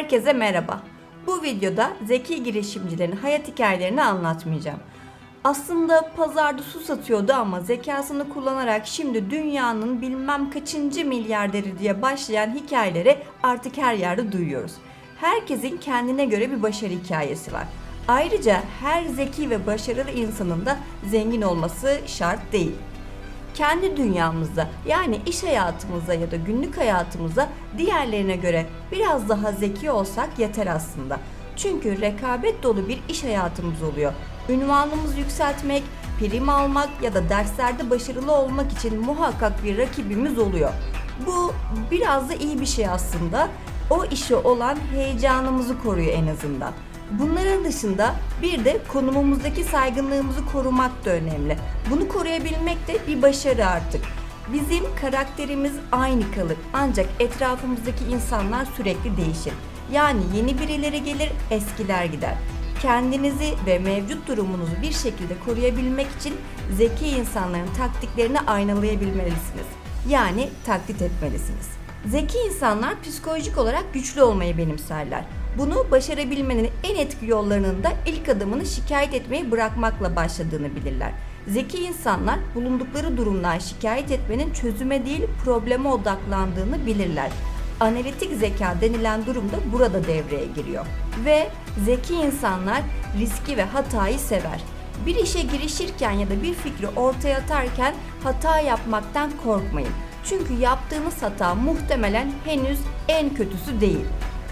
Herkese merhaba. Bu videoda zeki girişimcilerin hayat hikayelerini anlatmayacağım. Aslında pazarda su satıyordu ama zekasını kullanarak şimdi dünyanın bilmem kaçıncı milyarderi diye başlayan hikayeleri artık her yerde duyuyoruz. Herkesin kendine göre bir başarı hikayesi var. Ayrıca her zeki ve başarılı insanın da zengin olması şart değil kendi dünyamızda yani iş hayatımızda ya da günlük hayatımızda diğerlerine göre biraz daha zeki olsak yeter aslında. Çünkü rekabet dolu bir iş hayatımız oluyor. Ünvanımızı yükseltmek, prim almak ya da derslerde başarılı olmak için muhakkak bir rakibimiz oluyor. Bu biraz da iyi bir şey aslında. O işe olan heyecanımızı koruyor en azından. Bunların dışında bir de konumumuzdaki saygınlığımızı korumak da önemli. Bunu koruyabilmek de bir başarı artık. Bizim karakterimiz aynı kalır ancak etrafımızdaki insanlar sürekli değişir. Yani yeni birileri gelir, eskiler gider. Kendinizi ve mevcut durumunuzu bir şekilde koruyabilmek için zeki insanların taktiklerini aynalayabilmelisiniz. Yani taklit etmelisiniz. Zeki insanlar psikolojik olarak güçlü olmayı benimserler. Bunu başarabilmenin en etkili yollarının da ilk adımını şikayet etmeyi bırakmakla başladığını bilirler. Zeki insanlar bulundukları durumdan şikayet etmenin çözüme değil probleme odaklandığını bilirler. Analitik zeka denilen durum da burada devreye giriyor. Ve zeki insanlar riski ve hatayı sever. Bir işe girişirken ya da bir fikri ortaya atarken hata yapmaktan korkmayın. Çünkü yaptığınız hata muhtemelen henüz en kötüsü değil.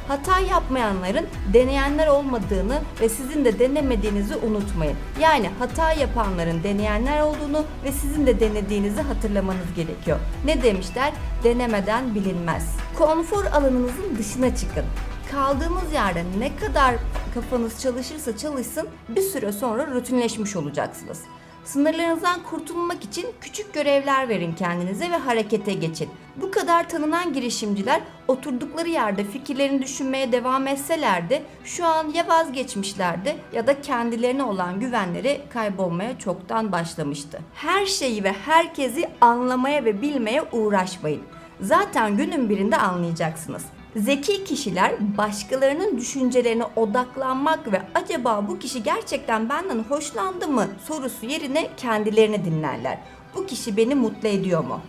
Hata yapmayanların deneyenler olmadığını ve sizin de denemediğinizi unutmayın. Yani hata yapanların deneyenler olduğunu ve sizin de denediğinizi hatırlamanız gerekiyor. Ne demişler? Denemeden bilinmez. Konfor alanınızın dışına çıkın. Kaldığınız yerde ne kadar kafanız çalışırsa çalışsın bir süre sonra rutinleşmiş olacaksınız. Sınırlarınızdan kurtulmak için küçük görevler verin kendinize ve harekete geçin. Bu kadar tanınan girişimciler oturdukları yerde fikirlerini düşünmeye devam etselerdi şu an ya vazgeçmişlerdi ya da kendilerine olan güvenleri kaybolmaya çoktan başlamıştı. Her şeyi ve herkesi anlamaya ve bilmeye uğraşmayın. Zaten günün birinde anlayacaksınız. Zeki kişiler başkalarının düşüncelerine odaklanmak ve acaba bu kişi gerçekten benden hoşlandı mı sorusu yerine kendilerini dinlerler. Bu kişi beni mutlu ediyor mu?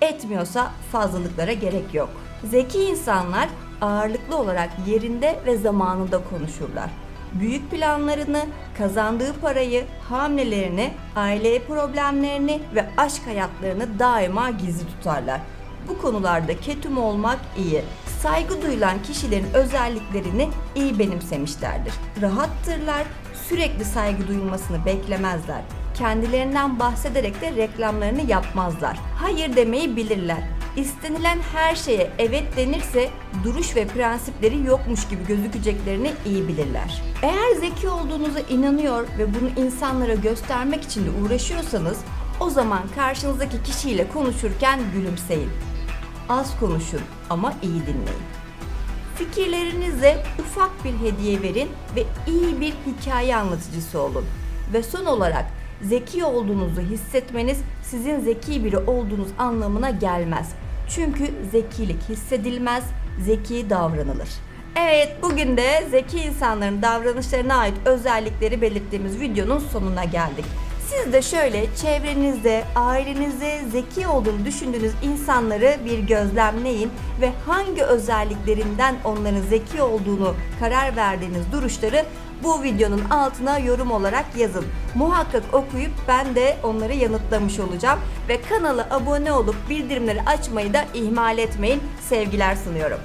Etmiyorsa fazlalıklara gerek yok. Zeki insanlar ağırlıklı olarak yerinde ve zamanında konuşurlar. Büyük planlarını, kazandığı parayı, hamlelerini, aile problemlerini ve aşk hayatlarını daima gizli tutarlar. Bu konularda ketum olmak iyi. Saygı duyulan kişilerin özelliklerini iyi benimsemişlerdir. Rahattırlar, sürekli saygı duyulmasını beklemezler. Kendilerinden bahsederek de reklamlarını yapmazlar. Hayır demeyi bilirler. İstenilen her şeye evet denirse duruş ve prensipleri yokmuş gibi gözükeceklerini iyi bilirler. Eğer zeki olduğunuza inanıyor ve bunu insanlara göstermek için de uğraşıyorsanız o zaman karşınızdaki kişiyle konuşurken gülümseyin. Az konuşun ama iyi dinleyin. Fikirlerinize ufak bir hediye verin ve iyi bir hikaye anlatıcısı olun. Ve son olarak zeki olduğunuzu hissetmeniz sizin zeki biri olduğunuz anlamına gelmez. Çünkü zekilik hissedilmez, zeki davranılır. Evet, bugün de zeki insanların davranışlarına ait özellikleri belirttiğimiz videonun sonuna geldik. Siz de şöyle çevrenizde, ailenizde zeki olduğunu düşündüğünüz insanları bir gözlemleyin ve hangi özelliklerinden onların zeki olduğunu karar verdiğiniz duruşları bu videonun altına yorum olarak yazın. Muhakkak okuyup ben de onları yanıtlamış olacağım ve kanala abone olup bildirimleri açmayı da ihmal etmeyin. Sevgiler sunuyorum.